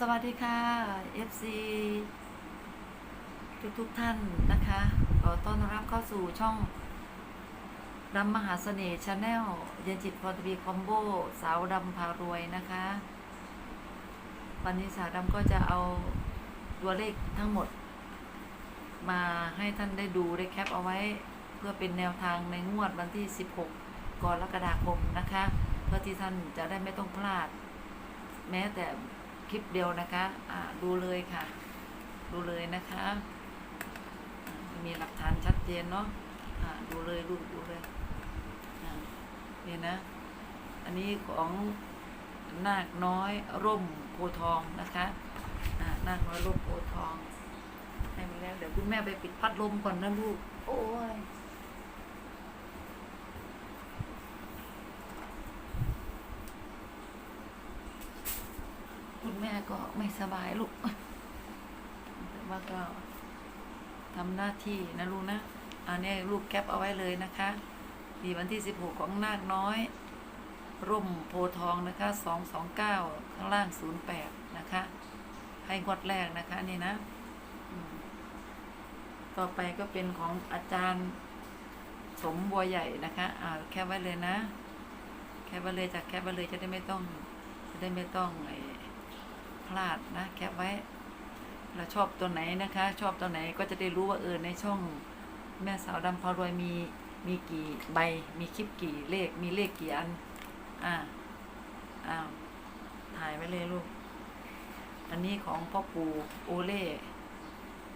สวัสดีค่ะ FC ทุกทุกท่านนะคะ ขอต้อนรับเข้าสู่ช่องดำมหาเสน่ห์ชาแนลเย็นจิตพอทีคอมโบสาวดำพารวยนะคะ วันนี้สาวดำก็จะเอาตัวเลขทั้งหมด มาให้ท่านได้ดูได้แคปเอาไว้ เพื่อเป็นแนวทางในงวดวันที่ 16 กรกฎาคมนะคะ เพื่อที่ท่านจะได้ไม่ต้องพลาด แม้แต่ คลิปเดียวนะคะอ่าดูเลยค่ะ ดูเลยนะคะ มีหลักฐานชัดเจนเนาะอ่าดูเลยดูดูเลยอ่านี่นะ อันนี้ของนาคน้อยร่มโพทองนะคะอ่านาคน้อยร่มโพทองให้มาแล้วเดี๋ยวคุณแม่ไปปิดพัดลมก่อนนะลูก โอ้ย คุณ แม่ก็ไม่สบายลูกแต่ว่าก็ทำหน้าที่นะลูกนะอันนี้ลูกแคปเอาไว้เลยนะคะดีวันที่ 16 ของนาคน้อย ร่มโพทองนะคะ 229 ข้างล่าง 08 นะคะ ให้งวดแรกนะคะนี่นะ ต่อไปก็เป็นของอาจารย์สมบัวใหญ่นะคะอ่าแคปไว้เลยนะ แคปไว้เลยจากแคปไว้เลยจะได้ไม่ต้องจะได้ไม่ต้องไอ้ พลาดนะแคปไว้ เราชอบตัวไหนนะคะ ชอบตัวไหนก็จะได้รู้ว่าเออในช่องแม่สาวดำพารวยมีมีกี่ใบ มีคลิปกี่เลข มีเลขกี่อัน อ่าอ้าวถ่ายไว้เลยลูก อันนี้ของพ่อปู่โอเล่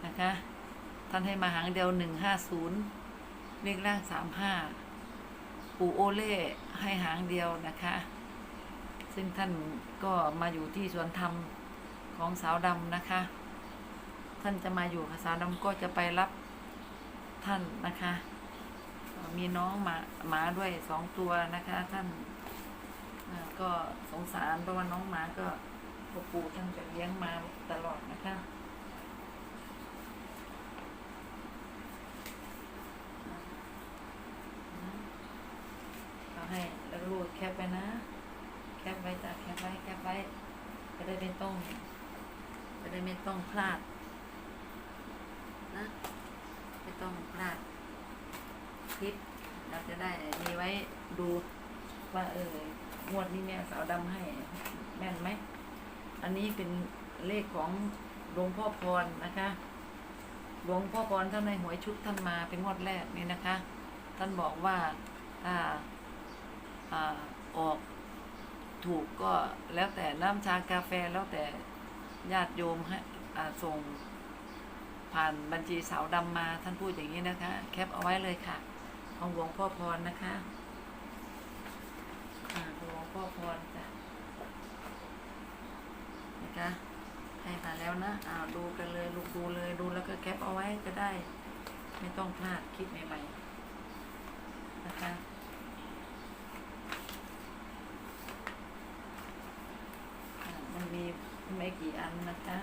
นะคะ ท่านให้มาหางเดียวหนึ่งห้าศูนย์เลขล่างสามห้าปู่โอเล่ให้หางเดียวนะคะ ซึ่งท่านก็มาอยู่ที่สวนธรรมของสาวดำนะคะ ท่านจะมาอยู่ค่ะสาวดำก็จะไปรับท่านนะคะ มีน้องหมาหมาด้วยสองตัวนะคะ ท่านก็สงสารเพราะว่าน้องหมาก็พ่อปู่ท่านจะเลี้ยงมาตลอดนะคะเอาให้แล้วลูกแคปไปนะ แคปไว้จ้ะแคปไว้แคปไว้จะได้ไม่ต้อง จะได้ไม่ต้องพลาดนะไม่ต้องพลาดคลิปเราจะได้มีไว้ดูว่าเอองวดนี้แม่สาวดำให้แม่นไหม อันนี้เป็นเลขของหลวงพ่อพรนะคะ หลวงพ่อพรท่านในหวยชุดท่านมาเป็นงวดแรกนี่นะคะ ท่านบอกว่าถ้าอ่าออกถูกก็แล้วแต่น้ำชากาแฟแล้วแต่ ญาติโยมให้อ่าส่งผ่านบัญชีสาวดำมาท่านพูดอย่างนี้นะคะ แคปเอาไว้เลยค่ะ ของหลวงพ่อพรนะคะอ่าหลวงพ่อพรจ้ะนะคะให้มาแล้วนะอ่าดูกันเลยลูกดูเลยดูแล้วก็แคปเอาไว้จะได้ ไม่ต้องพลาดคลิปใหม่ๆนะคะ อ่ามันมี ไม่กี่อันนะคะ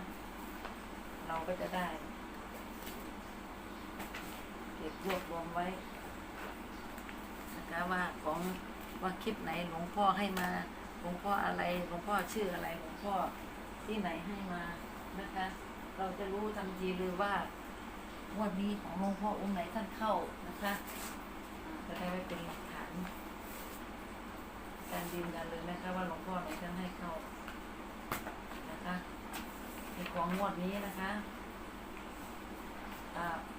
เราก็จะได้ เก็บรวบรวมไว้ นะคะว่าของว่าคลิปไหนหลวงพ่อให้มาหลวงพ่ออะไรหลวงพ่อชื่ออะไรหลวงพ่อที่ไหนให้มานะคะ เราจะรู้ทันทีเลยว่างวันนี้ของหลวงพ่อองค์ไหนท่านเข้านะคะจะได้ไว้เป็นหลักฐาน การยืนยันเลยนะคะว่าหลวงพ่อไหนท่านให้เข้า ของงวดนี้นะคะ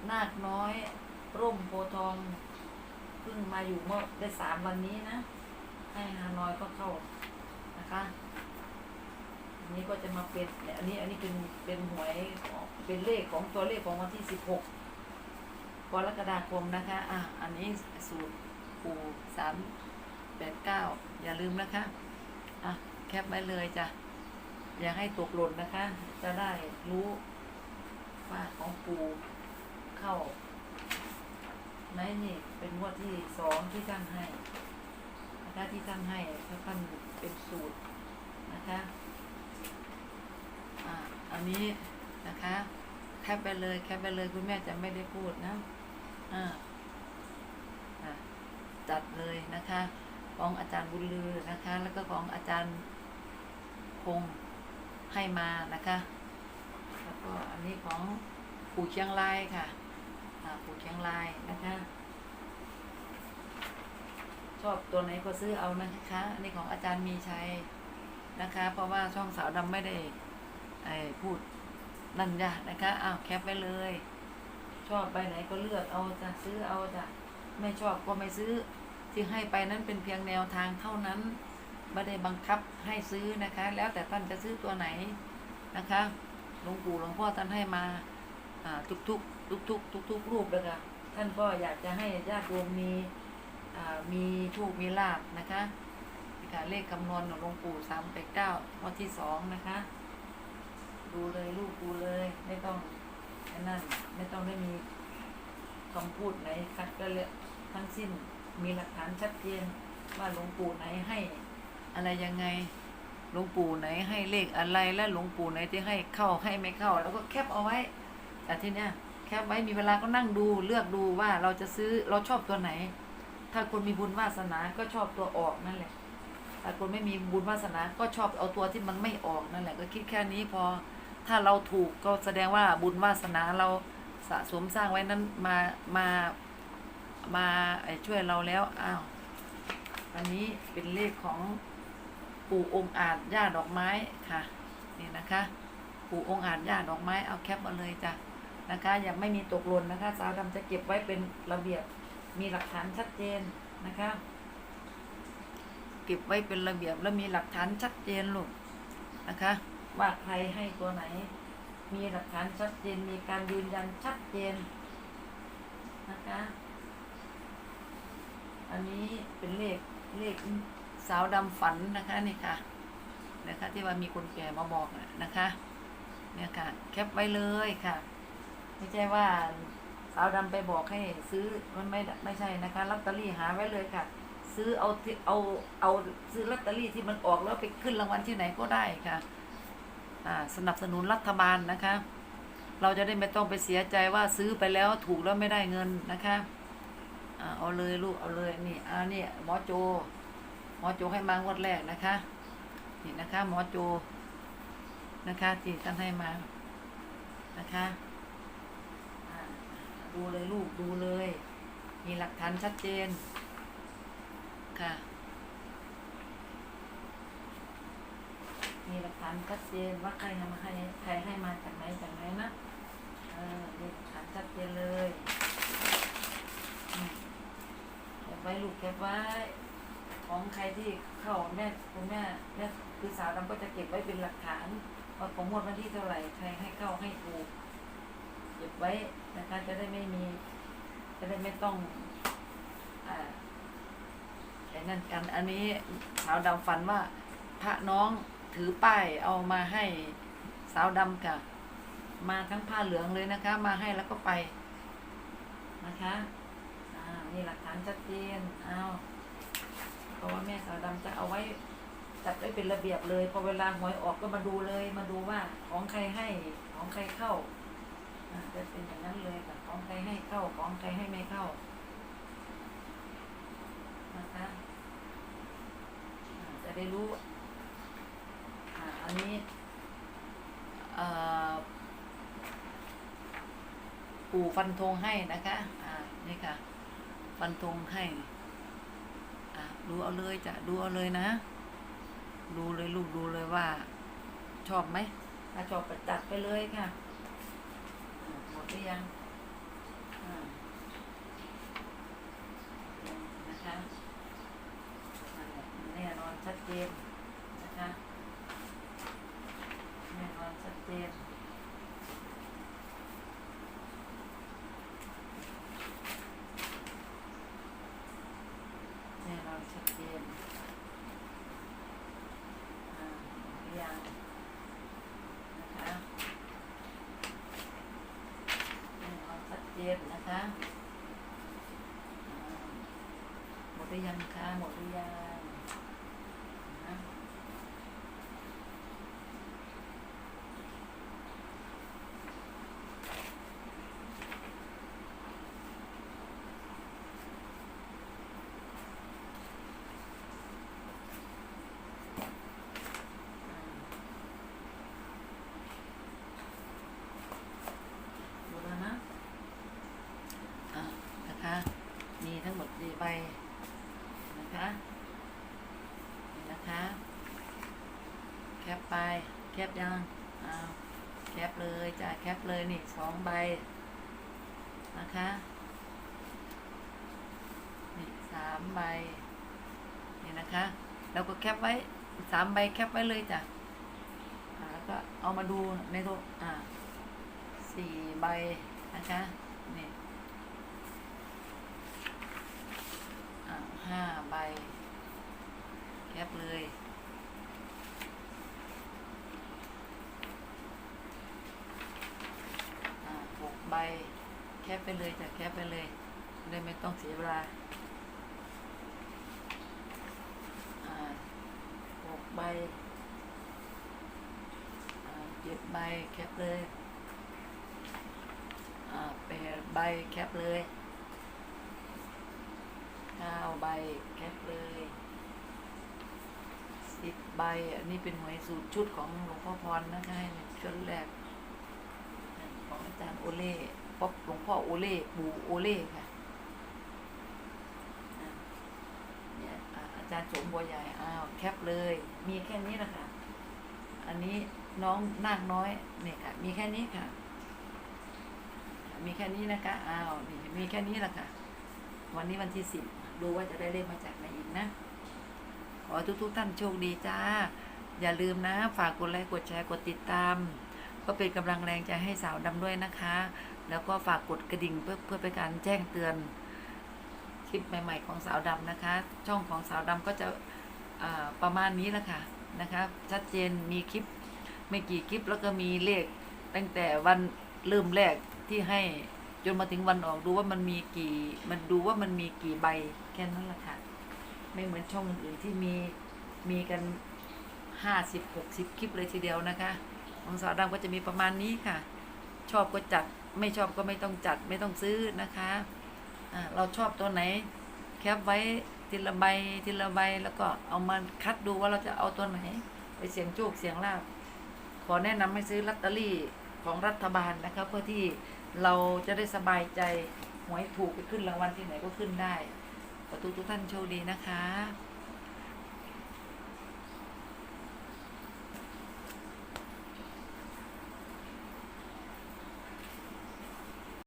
นาคน้อย ร่มโพทองเพิ่งมาอยู่เมื่อได้สามวันนี้นะ ให้ฮานอยก็เข้านะคะอันนี้ก็จะมาเป็นเนี่ยอันนี้อันนี้เป็นเป็นหวยของเป็นเลขของตัวเลขของวันที่สิบหกกรกฎาคมนะคะ อะ อันนี้สูตรปูสามแปดเก้าอย่าลืมนะคะ อะ แคปไว้เลยจ้ะ อย่าให้ตกหล่นนะคะ จะได้รู้ว่าของปูเข้าไหมนี่เป็นงวดที่สองที่ท่านให้นะคะที่ท่านให้ถ้าท่านเป็นสูตรนะคะอ่าอันนี้นะคะแคปไปเลยแคปไปเลยคุณแม่จะไม่ได้พูดนะอ่าอะจัดเลยนะคะ ของอาจารย์บุญลือนะคะ แล้วก็ของอาจารย์คง ให้มานะคะ แล้วก็อันนี้ของปู่เชียงรายค่ะปู่เชียงรายนะคะ ชอบตัวไหนก็ซื้อเอานะคะ อันนี้ของอาจารย์มีชัยนะคะ เพราะว่าช่องสาวดำไม่ได้ไอพูดนั่นจ้ะนะคะอ้าวแคปไว้เลย ชอบไปไหนก็เลือกเอาจะซื้อเอาจะไม่ชอบก็ไม่ซื้อที่ให้ไปนั้นเป็นเพียงแนวทางเท่านั้น ไม่ได้บังคับให้ซื้อนะคะ แล้วแต่ท่านจะซื้อตัวไหนนะคะหลวงปู่หลวงพ่อท่านให้มาอ่าทุกๆทุกๆทุกรูปเลยค่ะท่านก็อยากจะให้ญาติโยมมีมีโชคมีลาบนะคะนี่ค่ะเลขคำนวณของหลวงปู่สามแปดเก้างวดที่สองนะคะ ดูเลยลูกดูเลยไม่ต้องนั่นไม่ต้องได้มีคำพูดไหนคัดก็เลยทั้งสิ้นมีหลักฐานชัดเจนว่าหลวงปู่ไหนให้ อะไรยังไงหลวงปู่ไหนให้เลขอะไรและหลวงปู่ไหนที่ให้เข้าให้ไม่เข้า แล้วก็แคปเอาไว้แต่ทีเนี้ยแคปไว้มีเวลาก็นั่งดูเลือกดูว่าเราจะซื้อเราชอบตัวไหน ถ้าคนมีบุญวาสนาก็ชอบตัวออกนั่นแหละถ้าคนไม่มีบุญวาสนาก็ชอบเอาตัวที่มันไม่ออกนั่นแหละ ก็คิดแค่นี้พอถ้าเราถูกก็แสดงว่าบุญวาสนาเราสะสมสร้างไว้นั้นมามามาช่วยเราแล้วอ้าวอันนี้เป็นเลขของ ปู่องอาจย่าดอกไม้ค่ะ นี่นะคะ ปู่องอาจย่าดอกไม้เอาแคปมาเลยจ้ะนะคะยังไม่มีตกหล่นนะคะสาวดำจะเก็บไว้เป็นระเบียบมีหลักฐานชัดเจนนะคะ เก็บไว้เป็นระเบียบแล้วมีหลักฐานชัดเจนลูกนะคะ ว่าใครให้ตัวไหน มีหลักฐานชัดเจนมีการยืนยันชัดเจนนะคะ อันนี้เป็นเลขเลข สาวดำฝันนะคะนี่ค่ะนะคะที่ว่ามีคนแก่มาบอกนะคะเนี่ยค่ะแคปไว้เลยค่ะ ไม่ใช่ว่าสาวดำไปบอกให้ซื้อมันไม่ไม่ใช่นะคะลอตเตอรี่หาไว้เลยค่ะ ซื้อเอาที่เอาเอาซื้อลอตเตอรี่ที่มันออกแล้วไปขึ้นรางวัลที่ไหนก็ได้ค่ะอ่าสนับสนุนรัฐบาลนะคะ เราจะได้ไม่ต้องไปเสียใจว่าซื้อไปแล้วถูกแล้วไม่ได้เงินนะคะอ่าเอาเลยลูกเอาเลยนี่อ่านี่หมอโจ หมอโจให้มางวดแรกนะคะนี่นะคะ หมอโจนะคะที่ท่านให้มานะคะดูเลยลูกดูเลย มีหลักฐานชัดเจนค่ะ มีหลักฐานชัดเจนว่าใครนำมาให้ใครให้มาจากไหนจากไหนนะเออมีหลักฐานชัดเจนเลยเก็บไว้ลูกเก็บไว้ ของใครที่เข้าแม่คุณแม่แม่คือสาวดำก็จะเก็บไว้เป็นหลักฐานว่าของงวดวันที่เท่าไหร่ใครให้เข้าให้ถูกเก็บไว้นะคะจะได้ไม่มี จะได้ไม่ต้องอ่าไอ้นั่นกัน อันนี้สาวดำฝันว่า พระน้องถือป้ายเอามาให้สาวดำกับมาทั้งผ้าเหลืองเลยนะคะ มาให้แล้วก็ไปนะคะ อ่านี่หลักฐานชัดเจนเอาเราะว่าแม่สาวดำจะเอาไว้จัดไว้เป็นระเบียบเลยพอเวลาหวยออกก็มาดูเลยมาดูว่าของใครให้ของใครเข้าจะเป็นอย่างนั้นเลยค่ะของใครให้เข้าของใครให้ไม่เข้านะคะจะได้รู้อันนี้ปู่ฟันธงให้นะคะ อ่า นี่ค่ะ ฟันธงให้ ดูเอาเลยจะดูเอาเลยนะ ดูเลยลูกดูเลยว่า ชอบไหมถ้าชอบก็จัดไปเลยค่ะ หมดหรือยังอ่านะคะนั่นแหละแน่นอนชัดเจนนะคะ แน่นอนชัดเจนแน่นอนชัดเจนอ่าหรือยังนะคะแน่นอนชัดเจนนะคะอ่า หมดหรือยังคะ หมดหรือยังนะ อ คปไป แคป ยังอ้าวแคปเลยจ้ะแคปเลยนี่สองใบนะคะนี่สามใบนี่นะคะแล้วก็แคปไว้สามใบแคปไว้เลยจ้ะแล้วก็เอามาดูในโทรอ่าสี่ใบนะคะนี่อ่าห้าใบแคปเลย อ่าหกใบ แคปไปเลยจะแคปไปเลยได้ไม่ต้องเสียเวลาหกใบเจ็ดใบแคปเลยแปดใบแคปเลยเก้าใบแคปเลยสิบใบ อันนี้เป็นหวยสูตรชุดของหลวงพ่อพรนะคะชุดแรก จารย์โอเล่ป๊อปหลวงพ่อโอเล่ปูโอเล่ค่ะเนี่ยอาจารย์สมบัวใหญ่อ้าวแคปเลย มีแค่นี้แหละค่ะอันนี้น้องนาคน้อยเนี่ยค่ะ มีแค่นี้ค่ะ มีแค่นี้นะคะอ้าวนี่มีแค่นี้แหละค่ะ วันนี้วันที่สิบดูว่าจะได้เลขมาจากไหนอีกนะ ขอให้ทุกๆท่านโชคดีจ้า อย่าลืมนะ ฝากกดไลค์กดแชร์กดติดตาม ก็เป็นกำลังแรงใจให้สาวดำด้วยนะคะ แล้วก็ฝากกดกระดิ่งเพื่อเพื่อเป็นการแจ้งเตือนคลิปใหม่ ๆ ของสาวดำนะคะ ช่องของสาวดำก็จะประมาณนี้แหละค่ะนะคะชัดเจนมีคลิปไม่กี่คลิปแล้วก็มีเลข ตั้งแต่วันเริ่มแรกที่ให้จนมาถึงวันออกดูว่ามันมีกี่ มันดูว่ามันมีกี่ใบแค่นั้นแหละค่ะ ไม่เหมือนช่องอื่นๆที่มีมีกันห้าสิบหกสิบคลิปเลยทีเดียวนะคะ ของสาวดำก็จะมีประมาณนี้ค่ะ ชอบก็จัดไม่ชอบก็ไม่ต้องจัดไม่ต้องซื้อนะคะอ่าเราชอบตัวไหน แคปไว้ทีละใบทีละใบแล้วก็เอามาคัดดูว่าเราจะเอาตัวไหน ไปเสียงโชคเสียงลาบขอแนะนำให้ซื้อลอตเตอรี่ของรัฐบาลนะคะเพื่อที่เราจะได้สบายใจหวยถูกไปขึ้นรางวัลที่ไหนก็ขึ้นได้ขอทุกทุกท่านโชคดีนะคะ